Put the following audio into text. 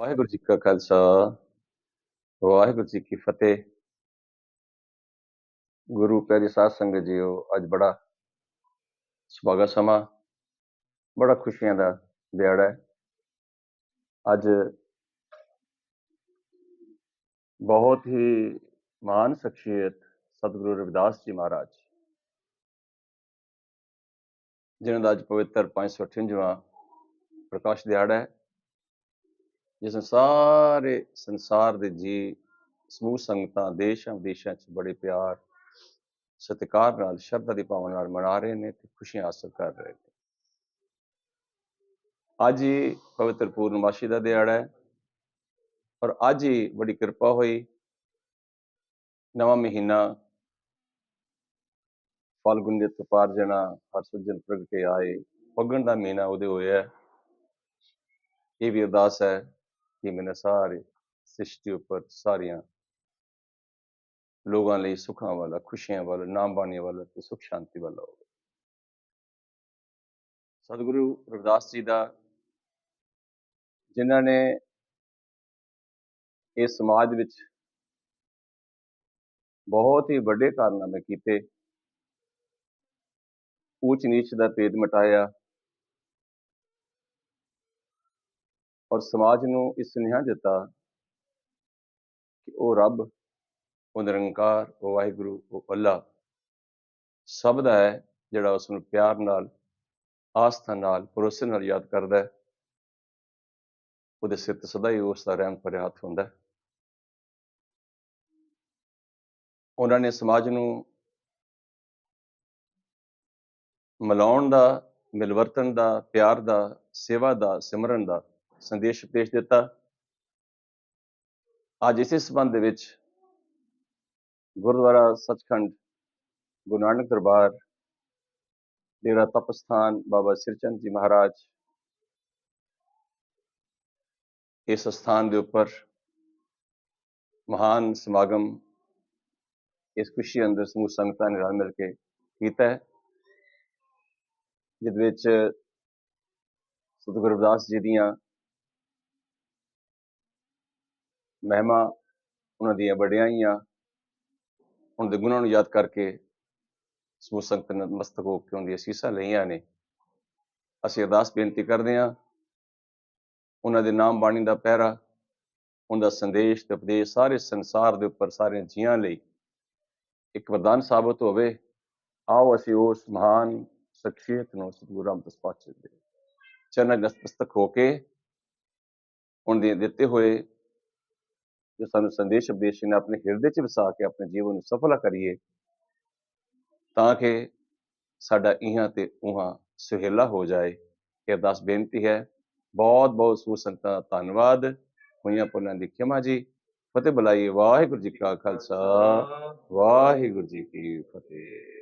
ਵਾਹਿਗੁਰੂ ਜੀ ਕਾ ਖਾਲਸਾ, ਵਾਹਿਗੁਰੂ ਜੀ ਕੀ ਫਤਿਹ। ਗੁਰੂ ਪਿਆਰੀ ਸਾਧ ਸੰਗਤ ਜੀਓ, ਅੱਜ ਬੜਾ ਸੁਭਾਗਾ ਸਮਾਂ, ਬੜਾ ਖੁਸ਼ੀਆਂ ਦਾ ਦਿਹਾੜਾ ਹੈ। ਅੱਜ ਬਹੁਤ ਹੀ ਮਹਾਨ ਸ਼ਖਸੀਅਤ ਸਤਿਗੁਰੂ ਰਵਿਦਾਸ ਜੀ ਮਹਾਰਾਜ, ਜਿਨ੍ਹਾਂ ਦਾ ਅੱਜ ਪਵਿੱਤਰ 558ਵਾਂ ਪ੍ਰਕਾਸ਼ ਦਿਹਾੜਾ ਹੈ, ਜਿਸ ਸਾਰੇ ਸੰਸਾਰ ਦੇ ਜੀ, ਸਮੂਹ ਸੰਗਤਾਂ, ਦੇਸ਼ਾਂ ਵਿਦੇਸ਼ਾਂ 'ਚ ਬੜੇ ਪਿਆਰ, ਸਤਿਕਾਰ ਨਾਲ, ਸ਼ਰਧਾ ਦੀ ਭਾਵਨਾ ਨਾਲ ਮਨਾ ਰਹੇ ਨੇ ਤੇ ਖੁਸ਼ੀਆਂ ਹਾਸਲ ਕਰ ਰਹੇ ਨੇ। ਅੱਜ ਹੀ ਪਵਿੱਤਰ ਪੂਰਨਮਾਸ਼ੀ ਦਾ ਦਿਹਾੜਾ ਹੈ ਔਰ ਅੱਜ ਹੀ ਬੜੀ ਕਿਰਪਾ ਹੋਈ। ਨਵਾਂ ਮਹੀਨਾ ਫਾਲਗੁਨ ਦੇ ਤੁਪਾਰ ਜਣਾ, ਹਰ ਸੱਜਣ ਪ੍ਰਗਟੇ ਆਏ, ਫੱਗਣ ਦਾ ਮਹੀਨਾ ਉਹਦੇ ਹੋਇਆ ਇਹ ਵੀ ਅਰਦਾਸ ਹੈ ਕਿ ਮੈਨੇ ਸਾਰੇ ਸ੍ਰਿਸ਼ਟੀ ਉੱਪਰ ਸਾਰੀਆਂ ਲੋਕਾਂ ਲਈ ਸੁੱਖਾਂ ਵਾਲਾ, ਖੁਸ਼ੀਆਂ ਵਾਲਾ ਨਾਮ ਬਾਣੀਆਂ ਵਾਲਾ ਤੇ ਸੁਖ ਸ਼ਾਂਤੀ ਵਾਲਾ ਹੋਵੇ। ਸਤਿਗੁਰੂ ਰਵਿਦਾਸ ਜੀ ਦਾ ਜਿਨ੍ਹਾਂ ਨੇ ਇਸ ਸਮਾਜ ਵਿੱਚ ਬਹੁਤ ਹੀ ਵੱਡੇ ਕਾਰਨਾਮੇ ਕੀਤੇ ਊਚ ਨੀਚ ਦਾ ਭੇਦ ਮਿਟਾਇਆ। ਔਰ ਸਮਾਜ ਨੂੰ ਇਸ ਸੁਨੇਹਾ ਦਿੱਤਾ ਕਿ ਉਹ ਰੱਬ, ਉਹ ਨਿਰੰਕਾਰ, ਉਹ ਵਾਹਿਗੁਰੂ, ਉਹ ਅੱਲਾ। ਸਭ ਦਾ ਹੈ ਜਿਹੜਾ ਉਸ ਨੂੰ ਪਿਆਰ ਨਾਲ, ਆਸਥਾ ਨਾਲ, ਭਰੋਸੇ ਨਾਲ ਯਾਦ ਕਰਦਾ ਹੈ। ਉਹਦੇ ਸਿਰ ਤੇ ਸਦਾ ਹੀ ਉਸ ਦਾ ਰਹਿਮ ਭਰਿਆ ਹੱਥ ਹੁੰਦਾ ਉਹਨਾਂ ਨੇ ਸਮਾਜ ਨੂੰ ਮਿਲਾਉਣ ਦਾ, ਮਿਲਵਰਤਨ ਦਾ, ਪਿਆਰ ਦਾ, ਸੇਵਾ ਦਾ, ਸਿਮਰਨ ਦਾ ਸੰਦੇਸ਼ ਪੇਸ਼ ਦਿੱਤਾ। ਅੱਜ ਇਸੇ ਸੰਬੰਧ ਦੇ ਵਿੱਚ ਗੁਰਦੁਆਰਾ ਸੱਚਖੰਡ, ਗੁਰੂ ਨਾਨਕ ਦਰਬਾਰ, ਡੇਰਾ ਤਪਸਥਾਨ ਬਾਬਾ ਸਿਰਚੰਦ ਜੀ ਮਹਾਰਾਜ ਇਸ ਸਥਾਨ ਦੇ ਉੱਪਰ ਮਹਾਨ ਸਮਾਗਮ ਇਸ ਖੁਸ਼ੀ ਅੰਦਰ ਸਮੂਹ ਸੰਗਤਾਂ ਨੇ ਰਲ ਮਿਲ ਕੇ ਕੀਤਾ ਹੈ। ਜਿਸ ਵਿੱਚ ਸਤਿਗੁਰੂ ਰਵਿਦਾਸ ਜੀ ਦੀਆਂ ਮਹਿਮਾ, ਉਹਨਾਂ ਦੀਆਂ ਵਡਿਆਈਆਂ ਉਹਨਾਂ ਦੇ ਗੁਣਾਂ ਨੂੰ ਯਾਦ ਕਰਕੇ ਸਮੂਹ ਸੰਗਤ ਨੇ ਹੋ ਕੇ ਉਹਦੀਆਂ ਅਸੀਸਾਂ ਲਈਆਂ ਨੇ। ਅਸੀਂ ਅਰਦਾਸ ਬੇਨਤੀ ਕਰਦੇ ਹਾਂ, ਉਹਨਾਂ ਦੇ ਨਾਮ ਬਾਣੀ ਦਾ ਪਹਿਰਾ, ਉਹਨਾਂ ਦਾ ਸੰਦੇਸ਼ ਤੇ ਉਪਦੇਸ਼ ਸਾਰੇ ਸੰਸਾਰ ਦੇ ਉੱਪਰ ਸਾਰੇ ਜੀਆਂ ਲਈ ਇੱਕ ਵਰਦਾਨ ਸਾਬਤ ਹੋਵੇ। ਆਓ ਅਸੀਂ ਉਸ ਮਹਾਨ ਸ਼ਖਸੀਅਤ ਨੂੰ ਸਤਿਗੁਰੂ ਰਾਮਦਾਸ ਪਾਤਸ਼ਾਹ ਦੇ ਚਰਨਾਂ ਵਿੱਚ ਨਤਮਸਤਕ ਹੋ ਕੇ ਉਹਨਾਂ ਦੇ ਦਿੱਤੇ ਹੋਏ ਜੋ ਸਾਨੂੰ ਸੰਦੇਸ਼ ਉਪਦੇਸ਼ ਨੇ ਆਪਣੇ ਹਿਰਦੇ 'ਚ ਵਸਾ ਕੇ ਆਪਣੇ ਜੀਵਨ ਨੂੰ ਸਫਲਾ ਕਰੀਏ ਤਾਂ ਕਿ ਸਾਡਾ ਇਹਾਂ ਤੇ ਉਹਾਂ ਸੁਹੇਲਾ ਹੋ ਜਾਏ ਇਹ ਅਰਦਾਸ ਬੇਨਤੀ ਹੈ ਬਹੁਤ ਬਹੁਤ ਸੂ ਸੰਗਤਾਂ ਦਾ ਧੰਨਵਾਦ ਹੋਈਆਂ ਪੁੰਨਾਂ ਦੀ ਖਿਮਾ ਜੀ ਫਤਿਹ ਬੁਲਾਈਏ ਵਾਹਿਗੁਰੂ ਜੀ ਕਾ ਖਾਲਸਾ ਵਾਹਿਗੁਰੂ ਜੀ ਕੀ ਫਤਿਹ